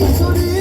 이 소리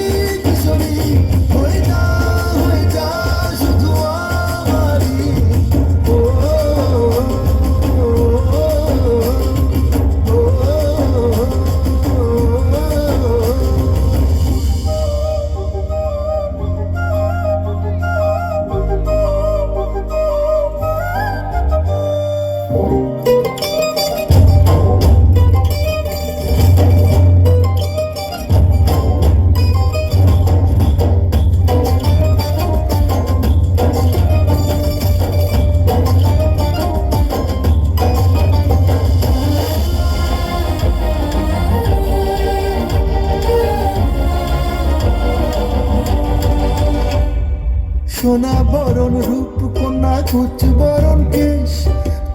সোনা বরণ রূপ কন্যা কুচ বরণ কেশ।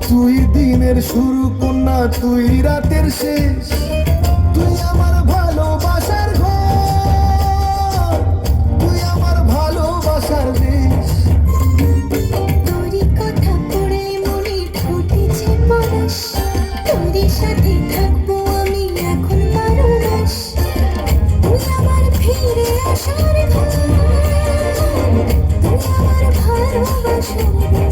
তুই দিনের শুরু কন্যা, তুই রাতের শেষ। তুই আমার ভালোবাসার তুই আমার ভালোবাসার দেশ। আমি এখন আমার ফিরে আসার Thank you.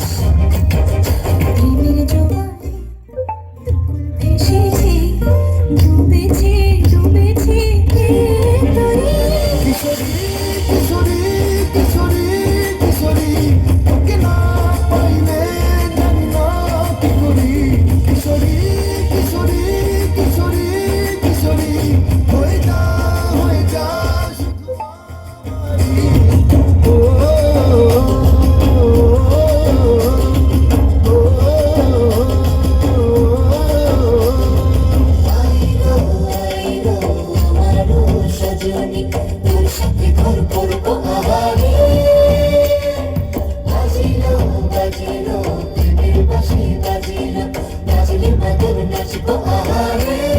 বাজিলো প্রেমের বাঁশি